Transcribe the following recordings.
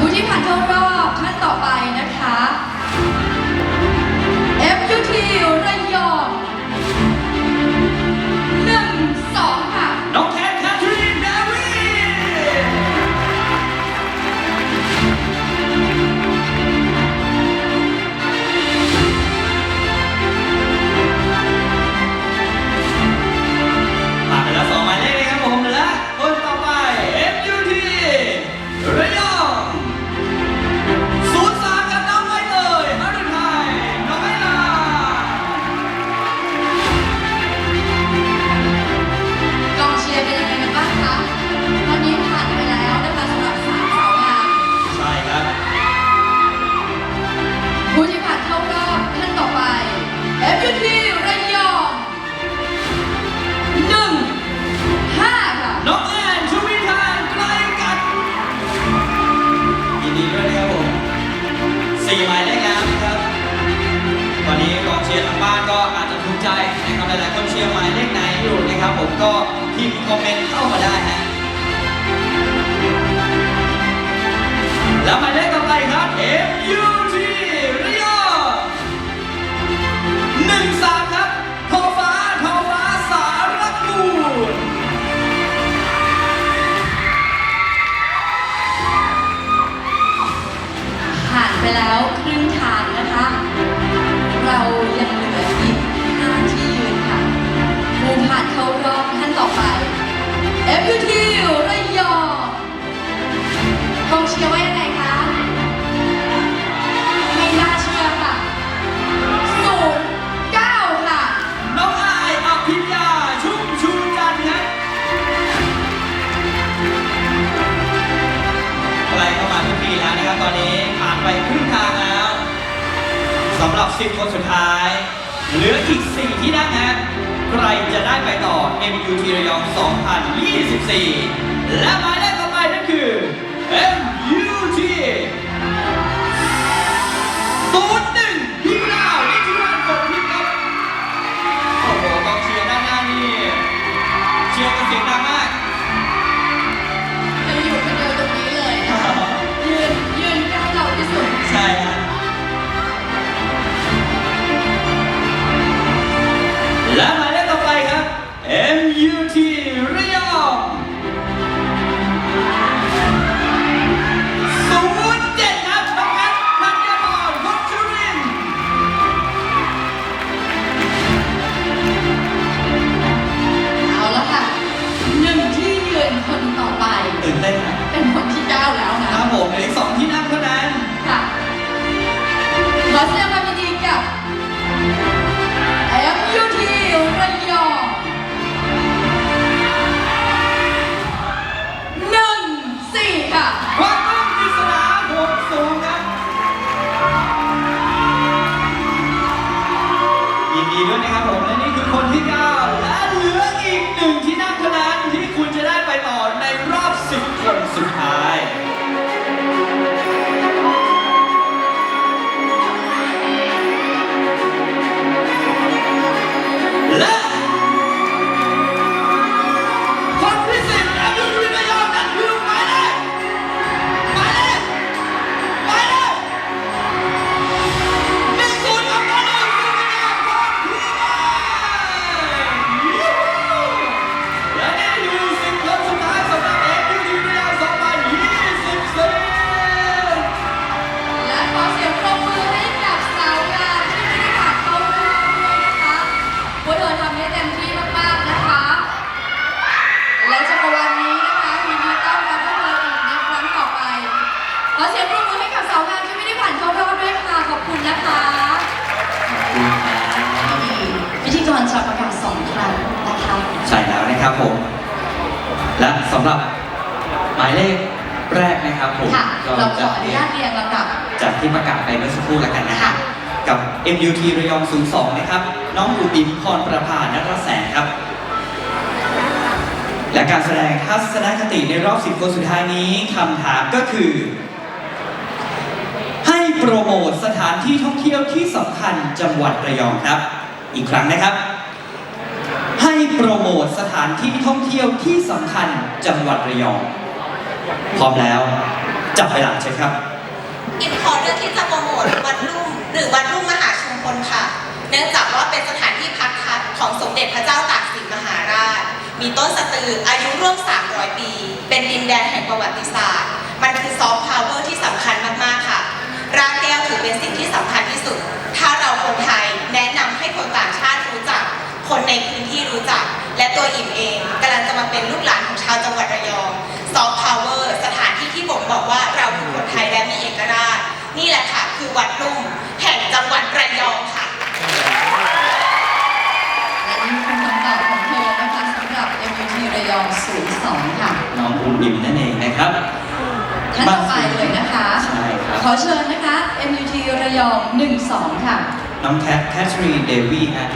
ผู้ที่ผ่านเข้ารอบท่านต่อไปนะคะ FUT 2024 และหมายเลขต่อไปนั่นคือ MUT ศูน ยินดีด้วยนะครับผมและนี่คือคนที่เก้าและเหลืออีกหนึ่งที่นั่งเท่านั้นที่คุณจะได้ ครับผม และสำหรับหมายเลขแรกนะครับผมเราขออนุญาตเรียงลำดับ จากที่ประกาศไปเมื่อสักครู่แล้วกันนะครับกับ MUT ระยอง 02 นะครับ น้องอุติมพรประภานรแสนครับ และการแสดงทัศนคติในรอบ 10 คนสุดท้ายนี้คำถามก็คือ ให้โปรโมทสถานที่ท่องเที่ยวที่สำคัญจังหวัดระยองครับ อีกครั้งนะครับ ให้โปรโมทสถานที่ท่องเที่ยวที่สำคัญจังหวัดระยอง พร้อมแล้ว จับเวลาใช่ครับอินขอเลือกที่จะโปรโมทวัดรุ่มหรือวัดรุ่มมหาชุมพลค่ะ เนื่องจากว่าเป็นสถานที่พักพักของสมเด็จพระเจ้าตากสินมหาราช มีต้นสะตืออายุร่วม 300 ปี เป็นดินแดนแห่งประวัติศาสตร์ มันคือซอฟต์พาวเวอร์ที่สำคัญมาก ๆ ค่ะ รากแก้วถือเป็นสิ่งที่สำคัญที่สุด ถ้าเราคนไทยแนะนำให้คนต่างชาติรู้จัก คนในพื้นที่รู้จัก และตัวอิ่มเองกำลังจะมาเป็นลูกหลานของชาวจังหวัดระยองซอฟต์พาวเวอร์สถานที่ที่ผมบอกว่าเราคือคนไทยและมีเอกราช นี่แหละค่ะคือวัดรุ่มแห่งจังหวัดระยองค่ะและนี่คือคำตอบของเธอนะคะสำหรับ MUT ระยอง 02 ค่ะน้องอุ่นอิ่มนั่นเองนะครับท่านต่อไปเลยนะคะใช่ครับขอเชิญนะคะ MUT ระยอง 12 ค่ะ น้องแคทแคทรีนเดวี่ฮะ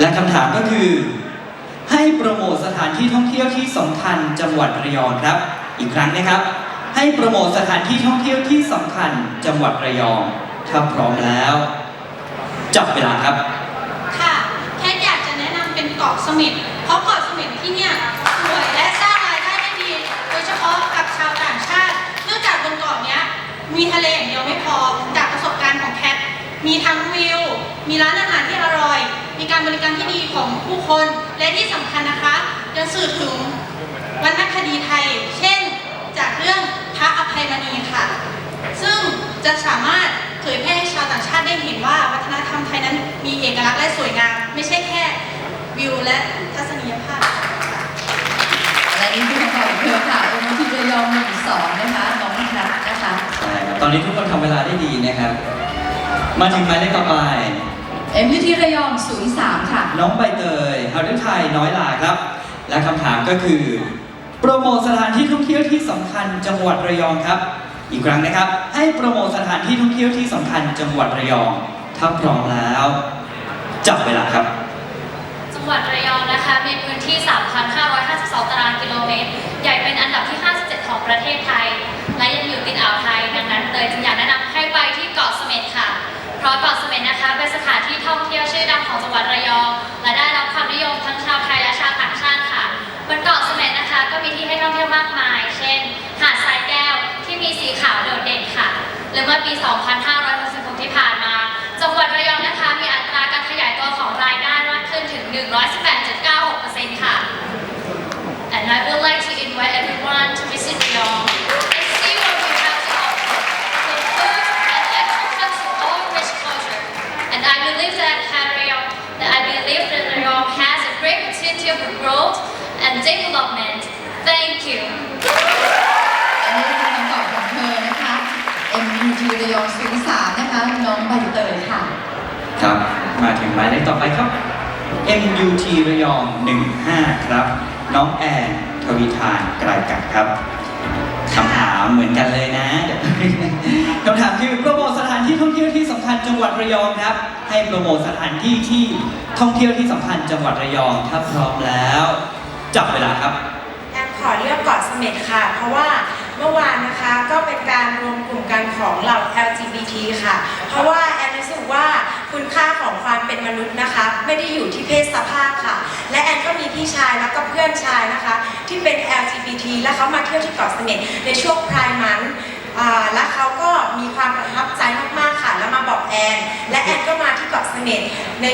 และคำถามก็คือ ให้โปรโมทสถานที่ท่องเที่ยวที่สำคัญจังหวัดระยองครับ อีกครั้งนะครับ ให้โปรโมทสถานที่ท่องเที่ยวที่สำคัญจังหวัดระยองถ้าพร้อมแล้ว จับเวลาครับ ค่ะแค่อยากจะแนะนำเป็นเกาะเสม็ดเพราะเกาะเสม็ดที่เนี่ยสวยและสร้างรายได้ได้ดี โดยเฉพาะกับชาวต่างชาติ เนื่องจากบนเกาะเนี้ยมีทะเลอย่างเดียวไม่พอจากประสบการณ์ของแคทมีทั้งวิว มีร้านอาหารที่อร่อย มีการบริการที่ดีของผู้คน และที่สำคัญนะคะยังสื่อถึงวรรณคดีไทย เช่น จากเรื่องพระอภัยมณีค่ะ ซึ่งจะสามารถเผยแพร่ให้ชาวต่างชาติได้เห็นว่าวัฒนธรรมไทยนั้นมีเอกลักษณ์และสวยงาม ไม่ใช่แค่วิวและทัศนียภาพค่ะและนี่คือคำตอบของเธอค่ะ MUT ระยอง12นะคะน้องนัทนะคะใช่ครับตอนนี้ทุกคนทำเวลาได้ดีนะครับ มาถึงหมายเลขต่อไป MUT ระยอง 03 ค่ะ น้องใบเตยฮารุไทยน้อยลาครับ และคำถามก็คือ โปรโมทสถานที่ท่องเที่ยวที่สำคัญจังหวัดระยองครับ อีกครั้งนะครับ ให้โปรโมทสถานที่ท่องเที่ยวที่สำคัญจังหวัดระยอง ถ้าพร้อมแล้ว จับเวลาครับ จังหวัดระยองนะคะ มีพื้นที่ 3,552 ตารางกิโลเมตร ใหญ่เป็นอันดับที่ 57 ของประเทศไทย และยังอยู่ติดอ่าวไทย ดังนั้นเตยจึงอยากแนะนำให้ไปที่เกาะเสม็ดค่ะเพ ราะเกาะเสม็ดนะคะเป็นสถานที่ท่องเที่ยวชื่อดังของจังหวัดระยอง และได้รับความนิยมทั้งชาวไทยและชาวต่างชาติค่ะบนเกาะเสม็ดนะคะ ก็มีที่ให้ท่องเที่ยวมากมาย เช่น หาดทรายแก้วที่มีสีขาวโดดเด่นค่ะและเมื่อปี 2566 ที่ผ่านมา จังหวัดระยองนะคะ มีอัตราการขยายตัวของรายได้มากขึ้นถึง 118.96%ค่ะ And I would you. อันนี้คือคำตอบของเธอนะคะ MUT ระยอง03นะคะน้องใบเตยค่ะ ครับ มาถึงหมายเลขต่อไปครับ MUT ระยอง 15 ครับ น้องแอนทวีทานไกลกัดครับคำถามเหมือนกันเลยนะคำถามคือโปรโมทสถานที่ท่องเที่ยวที่สำคัญจังหวัดระยองครับ ให้โปรโมทสถานที่ที่ท่องเที่ยวที่สำคัญจังหวัดระยองถ้าพร้อมแล้ว จับเวลาครับแอมขอเลือกเกาะเสม็ดค่ะ เพราะว่าเมื่อวานนะคะก็เป็นการรวมกลุ่มกันของเหล่า LGBT ค่ะ เพราะว่าแอนรู้สึกว่าคุณค่าของความเป็นมนุษย์นะคะ ไม่ได้อยู่ที่เพศสภาพค่ะ และแอนก็มีพี่ชายแล้วก็เพื่อนชายนะคะ ที่เป็น LGBT และเขามาเที่ยวที่เกาะเสม็ดในช่วงพรายมันและเขาก็มีความประทับใจมากๆค่ะ แล้วมาบอกแอน และแอนก็มาที่เกาะเสม็ดใน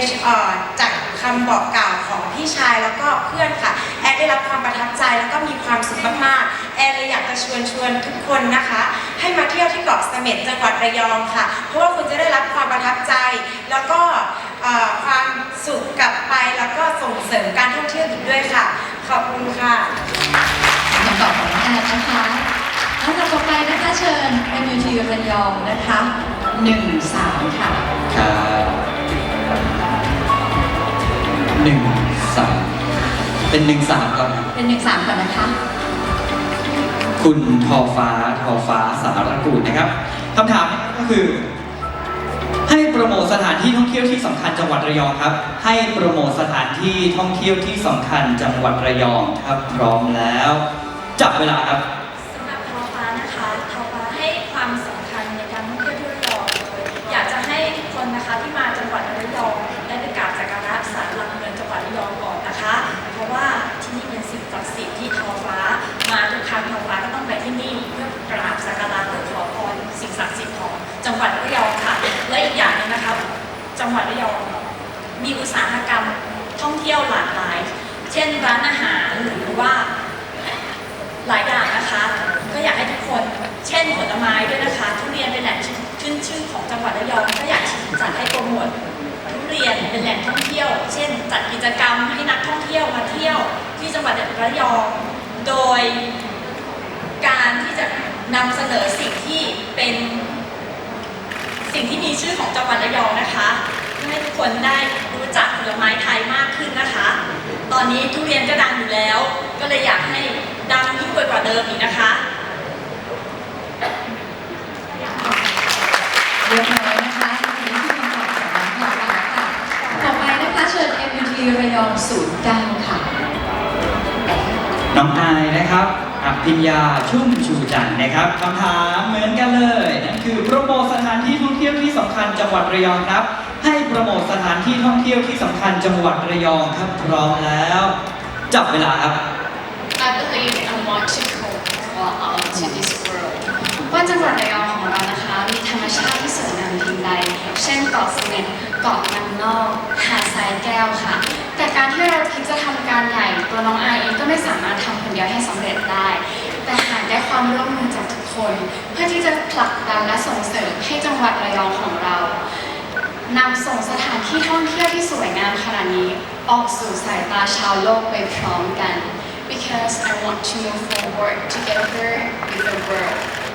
จาก คำบอกกล่าวของพี่ชายแล้วก็เพื่อนค่ะ แอนได้รับความประทับใจแล้วก็มีความสุขมากๆ แอนเลยอยากจะชวนชวนทุกคนนะคะ ให้มาเที่ยวที่เกาะเสม็ดจังหวัดระยองค่ะ เพราะว่าคุณจะได้รับความประทับใจ แล้วก็เอ่อความสุขกลับไปแล้วก็ส่งเสริมการท่องเที่ยวอีกด้วยค่ะ ขอบคุณค่ะคำตอบของน้องแอนนะคะลำดับต่อไปนะคะเชิญ MUT ระยองนะคะ13ค่ะครับ หนึ่งสามเป็นหนึ่งสามก่อนนะเป็น13ก่อนนะคะ คุณทอฟ้าทอฟ้าสารกูลนะครับคำถามก็คือ ให้โปรโมทสถานที่ท่องเที่ยวที่สำคัญจังหวัดระยองครับ ให้โปรโมทสถานที่ท่องเที่ยวที่สำคัญจังหวัดระยองครับพร้อมแล้ว จับเวลาครับ ระยอง มีอุตสาหกรรมท่องเที่ยวหลากหลาย เช่นร้านอาหารหรือว่าหลายอย่างนะคะ ก็อยากให้ทุกคนเช่นผลไม้ด้วยนะคะ ทุเรียนเป็นแหล่งขึ้นชื่อของจังหวัดระยองก็อยากจัดให้โปรโมททุเรียนเป็นแหล่งท่องเที่ยว เช่น จัดกิจกรรมให้นักท่องเที่ยวมาเที่ยวที่จังหวัดระยอง โดยการที่จะนำเสนอสิ่งที่เป็นสิ่งที่มีชื่อของจังหวัดระยองนะคะ ให้ทุกคนได้รู้จักผลไม้ไทยมากขึ้นนะคะ ตอนนี้ทุเรียนก็ดังอยู่แล้ว ก็เลยอยากให้ดังยิ่งไปกว่าเดิมอีกนะคะเรียบร้อยนะคะนี่คือคำตอบของน้องทอฟ้าค่ะ ต่อไปนะคะเชิญ MUT ระยอง09ค่ะ น้องอายนะครับอภิญญาชุ่มชูจันทร์นะครับคำถามเหมือนกันเลย นั่นคือโปรโมทสถานที่ท่องเที่ยวที่สำคัญจังหวัดระยองครับให้ โปรโมทสถานที่ท่องเที่ยวที่สำคัญจังหวัดระยองครับพร้อมแล้ว จับเวลาครับ I believe I want to go well out to this world ว่าจังหวัดระยองของเรานะคะ มีธรรมชาติที่สวยงามเพียงใด เช่นเกาะเสม็ดเกาะนางนอกหาดทรายแก้วค่ะ แต่การที่เราคิดจะทำการใหญ่ ตัวน้องอายเองก็ไม่สามารถทำคนเดียวให้สำเร็จได้ แต่หากได้ความร่วมมือจากทุกคน เพื่อที่จะผลักดันและส่งเสริมให้จังหวัดระยองของเรา นำส่งสถานที่ท่องเที่ยวที่สวยงามขนาดนี้ ออกสู่สายตาชาวโลกไปพร้อมกัน because I want to move forward together with the world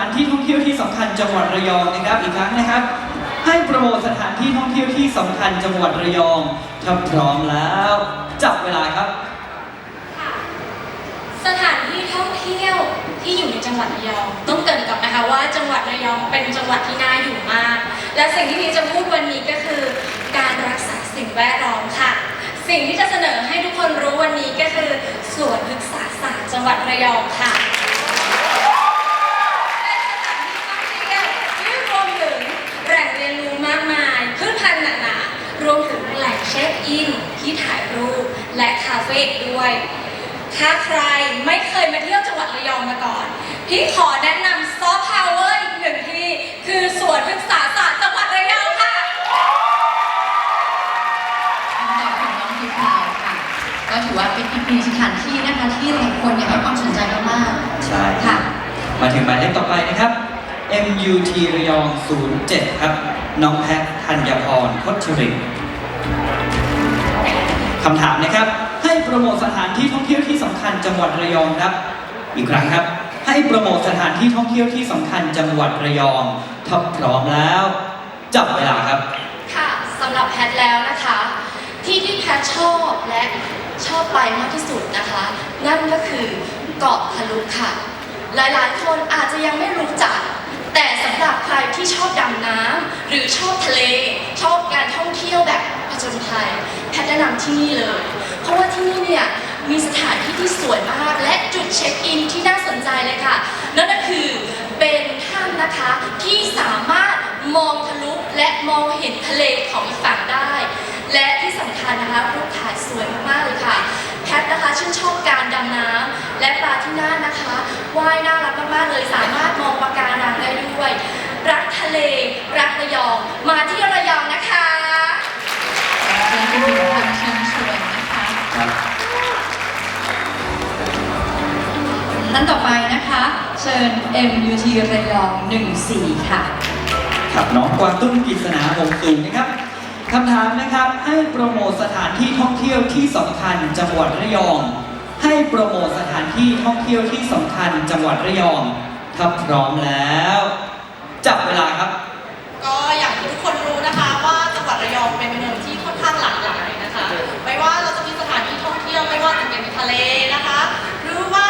านที่ท่องเที่ยวที่สำคัญจังหวัดระยองนะครับอีกครั้งนะครับ ให้โปรโมทสถานที่ท่องเที่ยวที่สำคัญจังหวัดระยองถ้าพร้อมแล้ว จับเวลาครับ สถานที่ท่องเที่ยวที่อยู่ในจังหวัดระยอง ต้องเกินก่อนนะคะว่าจังหวัดระยองเป็นจังหวัดที่น่าอยู่มาก และสิ่งที่พี่จะพูดวันนี้ก็คือ การรักษาสิ่งแวดล้อมค่ะ สิ่งที่จะเสนอให้ทุกคนรู้วันนี้ก็คือสวนพฤกษาศาสตร์จังหวัดระยองค่ะเป็นสถานที่ท่องเที่ยวที่รวมถึงแหล่งเรียนรู้มากมายพืชพันธุ์หนาๆรวมถึงแหล่งเช็ค อินที่ถ่ายรูปและคาเฟ่อีกด้วย ถ้าใครไม่เคยมาเที่ยวจังหวัดระยองมาก่อนพี่ขอแนะนำซอฟต์พาวเวอร์อีกหนึ่งที่ คือสวนพฤกษาศาสตร์จังหวัดระยองค่ะคำตอบของน้องพิพาวค่ะ ก็ถือว่าเป็นอีกหนึ่งสถานที่นะคะที่หลายคนเนี่ยให้ความสนใจมากใช่ๆค่ะ มาถึงหมายเลขต่อไปนะครับ MUT ระยอง 07 ครับ น้องแพทธัญพรพชรินทร์ คำถามนะครับ ให้โปรโมทสถานที่ท่องเที่ยวที่สำคัญจังหวัดระยองครับ อีกครั้งครับ ให้โปรโมทสถานที่ท่องเที่ยวที่สำคัญจังหวัดระยองถ้าพร้อมแล้ว จับเวลาครับ ค่ะสำหรับแพทแล้วนะคะ ที่ที่แพทชอบและชอบไปมากที่สุดนะคะ นั่นก็คือเกาะทะลุค่ะ หลายๆ คนอาจจะยังไม่รู้จัก แต่สำหรับใครที่ชอบดำน้ำหรือชอบทะเล ชอบการท่องเที่ยวแบบ จญภัยแพทย์แนะนำที่นี่เลย เพราะว่าที่นี่เนี่ยมีสถานที่ที่สวยมาก และจุดเช็คอินที่น่าสนใจเลยค่ะ นั่นก็คือเป็นถ้ำนะคะที่สามารถมองทะลุและมองเห็นทะเลของอีกฝั่งได้ และที่สำคัญนะคะรูปถ่ายสวยมากๆเลยค่ะ แพทนะคะชื่นชอบการดำน้ำและปลาที่น่านนะคะว่ายน่ารักมากๆเลยสามารถมองปะการังได้ด้วย รักทะเล รักระยอง มาที่ระยองนะคะ เป็นอีกหนึ่งคำเชิญชวนนะคะครับท่านต่อไปนะคะ เชิญ MUT ระยอง14 ค่ะ ครับน้องกวางตุ้นกิษณาหงสูงนะครับคำถามนะครับให้โปรโมทสถานที่ท่องเที่ยวที่สำคัญจังหวัดระยอง ให้โปรโมทสถานที่ท่องเที่ยวที่สำคัญจังหวัดระยองถ้าพร้อมแล้ว จับเวลาครับ ทะเลนะคะ หรือว่า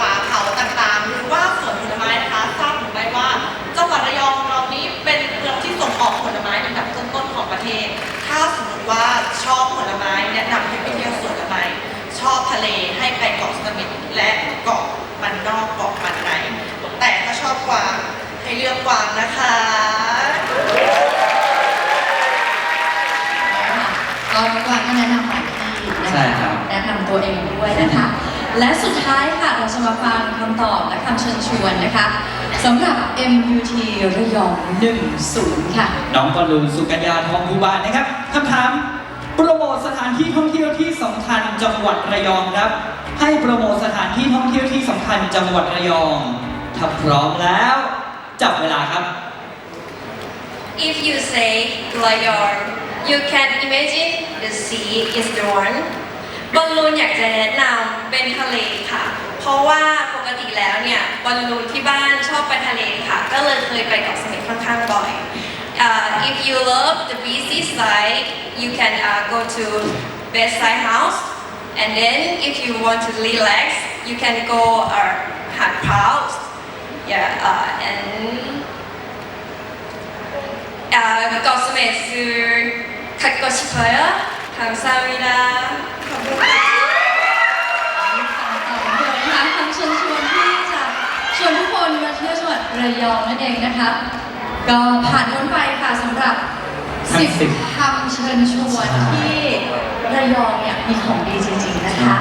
ป่าเขาต่างๆ หรือว่าสวนผลไม้นะคะทราบหรือไม่ว่าจังหวัดระยองเรานี้เป็นเมืองที่ส่งออกผลไม้เป็นแบบต้นๆของประเทศ ถ้าสมมติว่าชอบผลไม้แนะนำให้ไปเที่ยวสวนผลไม้ชอบทะเลให้ไปเกาะสมิตและเกาะมันนอกเกาะมันในแต่ถ้าชอบกวางให้เลือกกวางนะคะก็กวางก็แนะนำหลที่ใช่ครับ นะนำตัวเองด้วยนะคะ และสุดท้ายค่ะเราจะมาฟังคำตอบและคำเชิญชวนนะคะสำหรับ MUT ระยอง 10 ค่ะ น้องบอลลูนสุกัญญาทองภูบาลนะครับคำถามโปรโมทสถานที่ท่องเที่ยวที่สำคัญจังหวัดระยองครับ ให้โปรโมทสถานที่ท่องเที่ยวที่สำคัญจังหวัดระยองถ้าพร้อมแล้ว จับเวลาครับ If you say Layar, you can imagine the sea is the one. บอลลูนอยากจะแนะนำเป็นทะเลค่ะ เพราะว่าปกติแล้วเนี่ยบอลลูนที่บ้านชอบไปทะเลค่ะ ก็เลยเคยไปเกาะเสม็ดค่อนข้างบ่อย uh, if you love the beachy side you can uh, go to bedside house and then if you want to relax you can go uh, hot house yeah uh, and 아, 것스메스 갖고 싶어요. ของซาวีดาขอบคุณค่ะต่อเลยนะคะคำเชิญชวนที่จะชวนทุกคนมาเที่ยวจังหวัดระยองนั่นเองนะคะ ก็ผ่านพ้นไปค่ะสำหรับ10คำเชิญชวนที่ระยองเนี่ยมีของดีจริงๆนะคะ